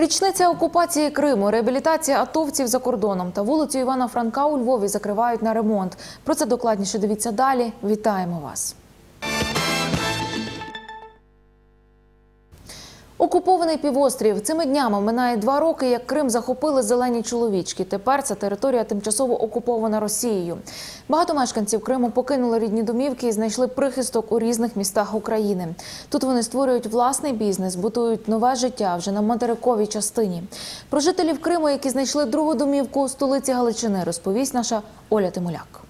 Річниця окупації Криму, реабілітація атовців за кордоном та вулицю Івана Франка у Львові закривають на ремонт. Про це докладніше дивіться далі. Вітаємо вас. Окупований півострів цими днями минає два роки, як Крим захопили зелені чоловічки. Тепер ця територія тимчасово окупована Росією. Багато мешканців Криму покинули рідні домівки і знайшли прихисток у різних містах України. Тут вони створюють власний бізнес, будують нове життя вже на материковій частині. Про жителів Криму, які знайшли другу домівку у столиці Галичини, розповість наша Оля Тимуляк.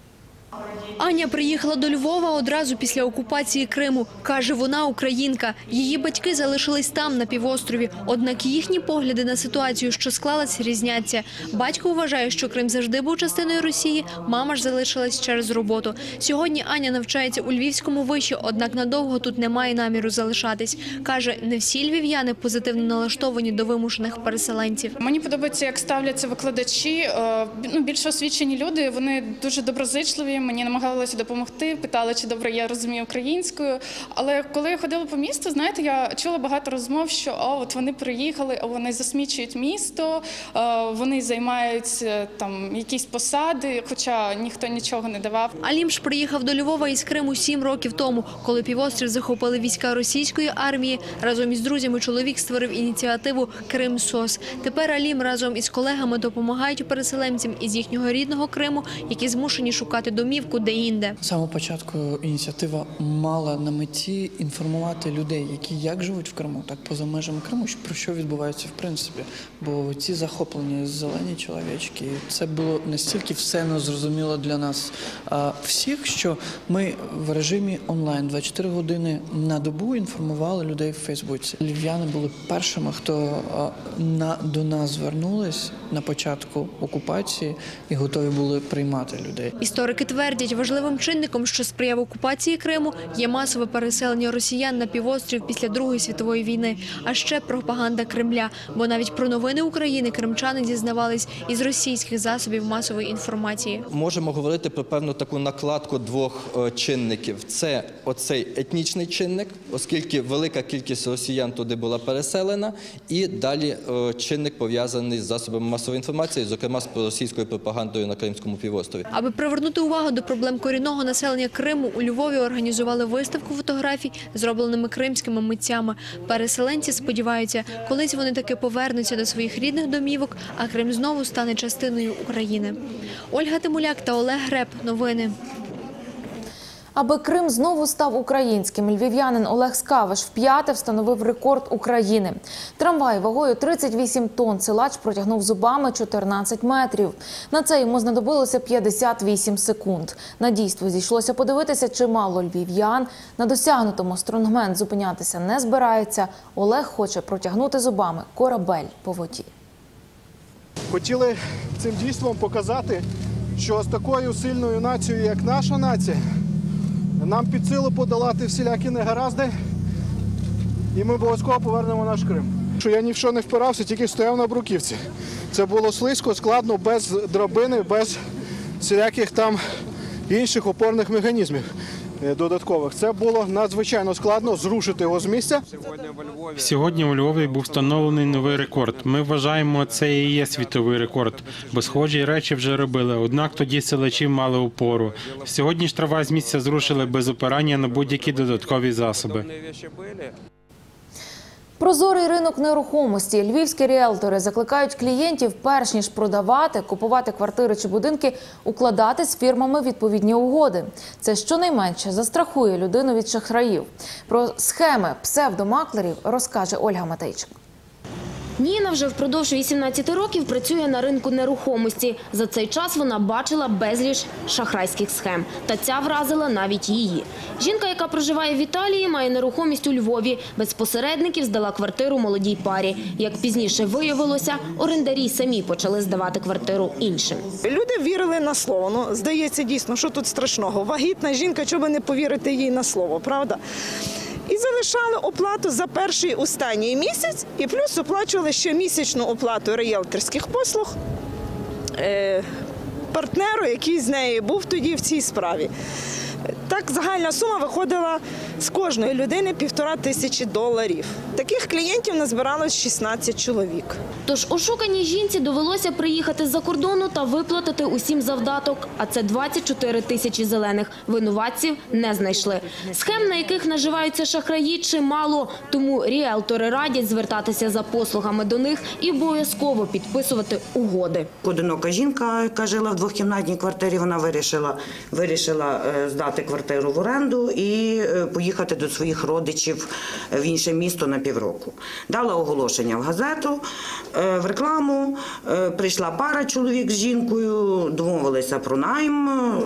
Аня приїхала до Львова одразу після окупації Криму. Каже, вона українка. Її батьки залишились там, на півострові. Однак їхні погляди на ситуацію, що склалась, різняться. Батько вважає, що Крим завжди був частиною Росії. Мама ж залишилась через роботу. Сьогодні Аня навчається у Львівському виші, однак надовго тут немає наміру залишатись. Каже, не всі львів'яни позитивно налаштовані до вимушених переселенців. Мені подобається, як ставляться викладачі. е, Ну, більш освічені люди. Вони дуже доброзичливі. Мені намагалися допомогти. Питали, чи добре я розумію українською. Але коли я ходила по місту, знаєте, я чула багато розмов, що о, от вони приїхали, вони засмічують місто, е, вони займають е, там якісь посади, хоча ніхто нічого не давав. Алім ж приїхав до Львова із Криму сім років тому, коли півострів захопили війська російської армії. Разом із друзями чоловік створив ініціативу Крим СОС. Тепер Алім разом із колегами допомагають переселенцям із їхнього рідного Криму, які змушені шукати домівку де-інде. З початку ініціатива мала на меті інформувати людей, які як живуть в Криму, так поза межами Криму, про що відбувається в принципі. Бо ці захоплені зелені чоловічки, це було настільки все незрозуміло для нас а, всіх, що ми в режимі онлайн 24 години на добу інформували людей в Фейсбуці. Львів'яни були першими, хто а, на до нас звернулись на початку окупації і готові були приймати людей. Історики твердять, важливим чинником, що сприяв окупації Криму, є масове переселення росіян на півострів після Другої світової війни, а ще пропаганда Кремля. Бо навіть про новини України кримчани дізнавались із російських засобів масової інформації. Можемо говорити про певну таку накладку двох е, чинників. Це оцей етнічний чинник, оскільки велика кількість росіян туди була переселена, і далі е, чинник пов'язаний з засобами масової інформації, зокрема з російською пропагандою на Кримському півострові. Аби привернути увагу до проблем корінного населення Криму, у Львові організували виставку фотографій, зробленими кримськими митцями. Переселенці сподіваються, колись вони таки повернуться до своїх рідних домівок, а Крим знову стане частиною України. Ольга Тимуляк та Олег Греб. Новини. Аби Крим знову став українським, львів'янин Олег Скавиш вп'яте встановив рекорд України. Трамвай вагою 38 тонн силач протягнув зубами 14 метрів. На це йому знадобилося 58 секунд. На дійство зійшлося подивитися чимало львів'ян. На досягнутому стронгмен зупинятися не збирається. Олег хоче протягнути зубами корабель по воді. Хотіли цим дійством показати, що з такою сильною нацією, як наша нація, нам під силу подолати всілякі негаразди, і ми обов'язково повернемо наш Крим. Що я ні в що не впирався, тільки стояв на бруківці. Це було слизько, складно, без драбини, без всіляких там інших опорних механізмів додаткових. Це було надзвичайно складно зрушити його з місця. Сьогодні у Львові був встановлений новий рекорд. Ми вважаємо, це і є світовий рекорд, бо схожі речі вже робили. Однак тоді селачі мали опору. Сьогодні ж трава з місця зрушили без опирання на будь-які додаткові засоби. Прозорий ринок нерухомості. Львівські ріелтори закликають клієнтів, перш ніж продавати, купувати квартири чи будинки, укладати з фірмами відповідні угоди. Це щонайменше застрахує людину від шахраїв. Про схеми псевдомаклерів розкаже Ольга Матейчик. Ніна вже впродовж 18 років працює на ринку нерухомості. За цей час вона бачила безліч шахрайських схем. Та ця вразила навіть її. Жінка, яка проживає в Італії, має нерухомість у Львові. Без посередників здала квартиру молодій парі. Як пізніше виявилося, орендарі самі почали здавати квартиру іншим. Люди вірили на слово. Ну, здається, дійсно, що тут страшного. Вагітна жінка, чого не повірити їй на слово, правда? І залишали оплату за перший останній місяць, і плюс оплачували ще місячну оплату реєлторських послуг е, партнеру, який з нею був тоді в цій справі. Так, загальна сума виходила з кожної людини півтора тисячі доларів. Таких клієнтів назбиралось 16 чоловік. Тож ошуканій жінці довелося приїхати з-за кордону та виплатити усім завдаток, а це 24 тисячі зелених. Винуватців не знайшли. Схем, на яких наживаються шахраї, чимало, тому ріелтори радять звертатися за послугами до них і обов'язково підписувати угоди. Одинока жінка, яка жила в двохкімнатній квартирі, вона вирішила, вирішила е, здати квартиру в оренду і е, поїхати до своїх родичів в інше місто на півроку. Дала оголошення в газету, е, в рекламу. Е, Прийшла пара чоловік з жінкою, домовилися про найм. е,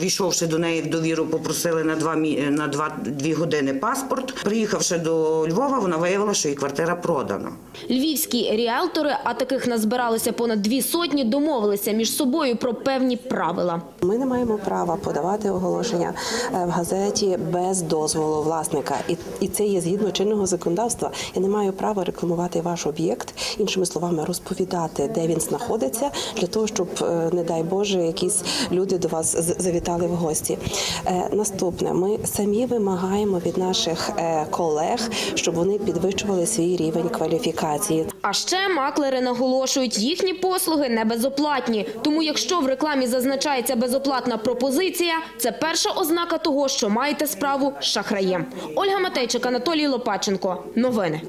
Війшовши до неї в довіру, попросили на два на два дві години паспорт. Приїхавши до Львова, вона виявила, що її квартира продана. Львівські ріелтори, а таких назбиралося понад дві сотні, домовилися між собою про певні правила. Ми не маємо права подавати оголошення в газеті без дозволу власника, і, і це є згідно чинного законодавства. Я не маю права рекламувати ваш об'єкт, іншими словами, розповідати, де він знаходиться, для того, щоб, е, не дай Боже, якісь люди до вас завітали в гості. Е, Наступне, ми самі вимагаємо від наших е, колег, щоб вони підвищували свій рівень кваліфікації. А ще маклери наголошують, їхні послуги не безоплатні. Тому якщо в рекламі зазначається безоплатна пропозиція, це перша ознака того, що маєте справу шахраєм. Ольга Матейчик, Анатолій Лопаченко. Новини.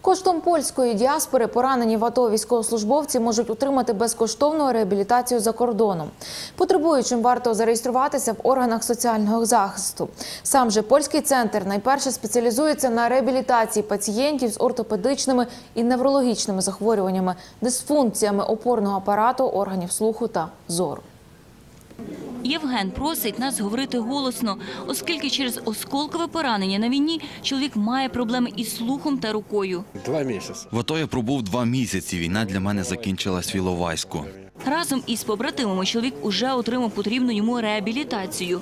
Коштом польської діаспори поранені в АТО військовослужбовці можуть отримати безкоштовну реабілітацію за кордоном. Потребуючим варто зареєструватися в органах соціального захисту. Сам же польський центр найперше спеціалізується на реабілітації пацієнтів з ортопедичними і неврологічними захворюваннями, дисфункціями опорного апарату, органів слуху та зору. Євген просить нас говорити голосно, оскільки через осколкове поранення на війні чоловік має проблеми із слухом та рукою. Два місяці. В АТО я пробув два місяці. Війна для мене закінчилась в Іловайську. Разом із побратимами чоловік уже отримав потрібну йому реабілітацію.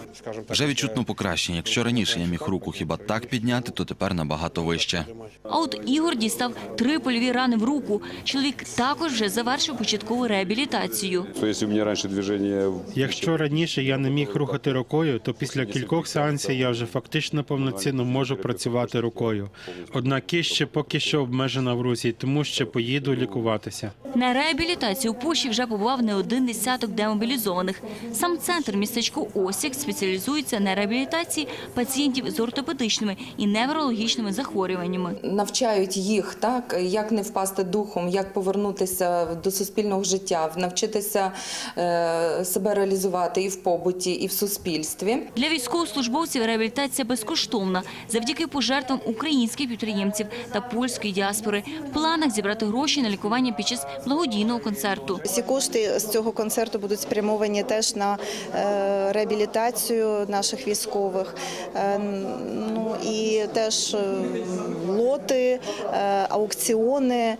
Вже відчутно покращення. Якщо раніше я міг руку хіба так підняти, то тепер набагато вище. А от Ігор дістав три польові рани в руку. Чоловік також вже завершив початкову реабілітацію. Якщо раніше я не міг рухати рукою, то після кількох сеансів я вже фактично повноцінно можу працювати рукою. Однак ще поки що обмежена в русі, тому ще поїду лікуватися. На реабілітацію Польщі вже побував не один десяток демобілізованих. Сам центр містечко Осік спеціалізується на реабілітації пацієнтів з ортопедичними і неврологічними захворюваннями. навчають їх, так як не впасти духом, як повернутися до суспільного життя, навчитися е, себе реалізувати і в побуті, і в суспільстві. Для військовослужбовців реабілітація безкоштовна завдяки пожертвам українських підприємців та польської діаспори. В планах зібрати гроші на лікування під час благодійного концерту. Всі кошти з цього концерту будуть спрямовані теж на е, реабілітацію наших військових. Е, Ну і теж е, лоти, аукціони,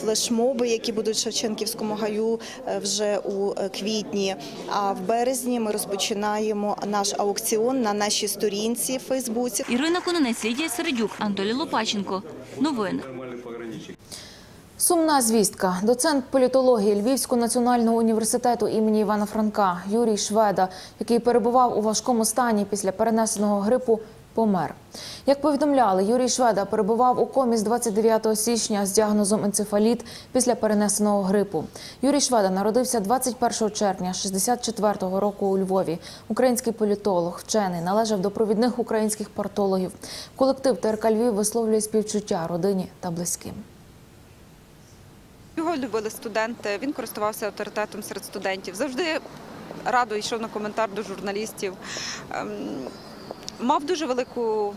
флешмоби, які будуть в Шевченківському гаю вже у квітні. А в березні ми розпочинаємо наш аукціон на нашій сторінці в Фейсбуці. Ірина Кононець, Лідія Середюк, Анатолій Лопаченко. Новини. Сумна звістка. Доцент політології Львівського національного університету імені Івана Франка Юрій Шведа, який перебував у важкому стані після перенесеного грипу, помер. Як повідомляли, Юрій Шведа перебував у комі з 29 січня з діагнозом енцефаліт після перенесеного грипу. Юрій Шведа народився 21 червня 64-го року у Львові. Український політолог, вчений, належав до провідних українських партологів. Колектив ТРК Львів висловлює співчуття родині та близьким. Його любили студенти, він користувався авторитетом серед студентів. Завжди радо йшов на коментар до журналістів. Ем, Мав дуже велику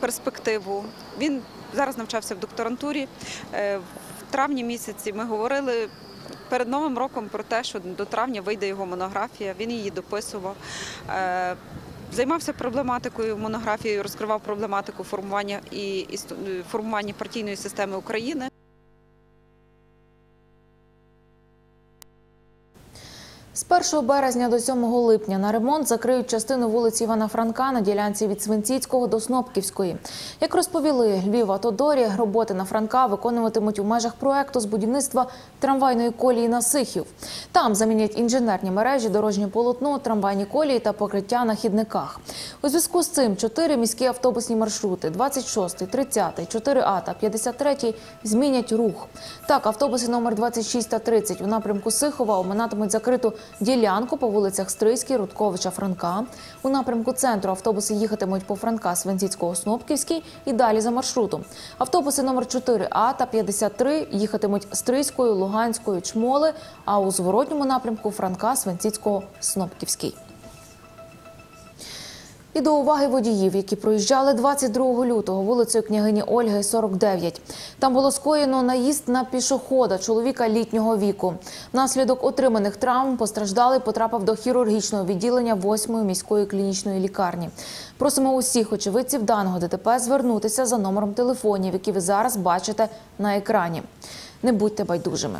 перспективу. Він зараз навчався в докторантурі. Е, В травні місяці ми говорили перед Новим роком про те, що до травня вийде його монографія. Він її дописував. Е, Займався проблематикою монографією, розкривав проблематику формування і, формування партійної системи України. З 1 березня до 7 липня на ремонт закриють частину вулиці Івана Франка на ділянці від Свинціцького до Снопківської. Як розповіли Львів Автодорі, роботи на Франка виконуватимуть у межах проекту з будівництва трамвайної колії на Сихів. Там замінять інженерні мережі, дорожнє полотно, трамвайні колії та покриття на хідниках. У зв'язку з цим чотири міські автобусні маршрути 26, 30, 4А та 53 змінять рух. Так, автобуси номер 26 та 30 у напрямку Сихова оминатимуть закриту ділянку по вулицях Стрийській, Рудковича, Франка. У напрямку центру автобуси їхатимуть по Франка, Свинцівського, Снопківський і далі за маршрутом. Автобуси номер 4А та 53 їхатимуть Стрийською, Луганською, Чмоли, а у зворотньому напрямку Франка, Свинцівського, Снопківський. І до уваги водіїв, які проїжджали 22 лютого вулицею княгині Ольги, 49. Там було скоєно наїзд на пішохода, чоловіка літнього віку. Внаслідок отриманих травм постраждалий потрапив до хірургічного відділення 8-ї міської клінічної лікарні. Просимо усіх очевидців даного ДТП звернутися за номером телефонів, які ви зараз бачите на екрані. Не будьте байдужими.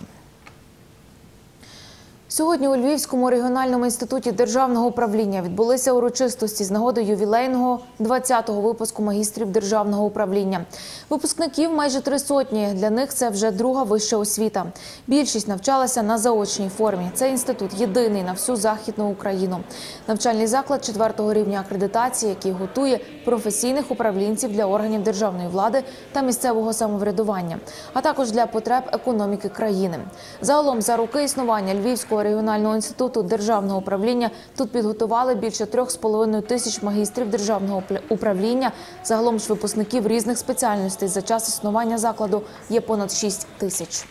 Сьогодні у Львівському регіональному інституті державного управління відбулися урочистості з нагоди ювілейного 20-го випуску магістрів державного управління. Випускників майже три сотні. Для них це вже друга вища освіта. Більшість навчалася на заочній формі. Цей інститут єдиний на всю західну Україну. Навчальний заклад четвертого рівня акредитації, який готує професійних управлінців для органів державної влади та місцевого самоврядування, а також для потреб економіки країни. Загалом за роки існування Львівського регіонального інституту державного управління тут підготували більше трьох з половиною тисяч магістрів державного управління. Загалом ж випускників різних спеціальностей за час існування закладу є понад 6 тисяч.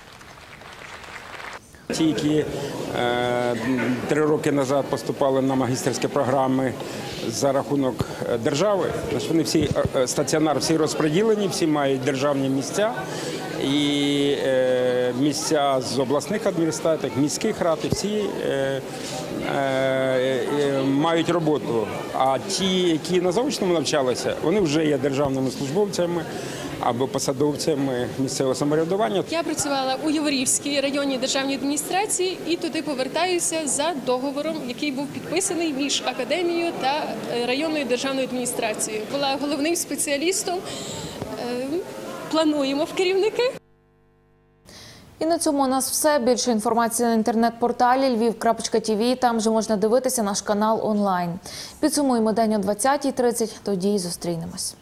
Ті, які е, три роки назад поступали на магістерські програми за рахунок е, держави, вони всі е, стаціонар, всі розподілені, всі мають державні місця. І е, місця з обласних адміністрацій, міських рад, всі е, е, мають роботу. А ті, які на заочному навчалися, вони вже є державними службовцями або посадовцями місцевого самоврядування. Я працювала у Яворівській районній державній адміністрації і туди повертаюся за договором, який був підписаний між академією та районною державною адміністрацією. Була головним спеціалістом. Плануємо в керівники. І на цьому у нас все. Більше інформації на інтернет-порталі львів.тв. Там же можна дивитися наш канал онлайн. Підсумуємо день о 20.30. Тоді і зустрінемось.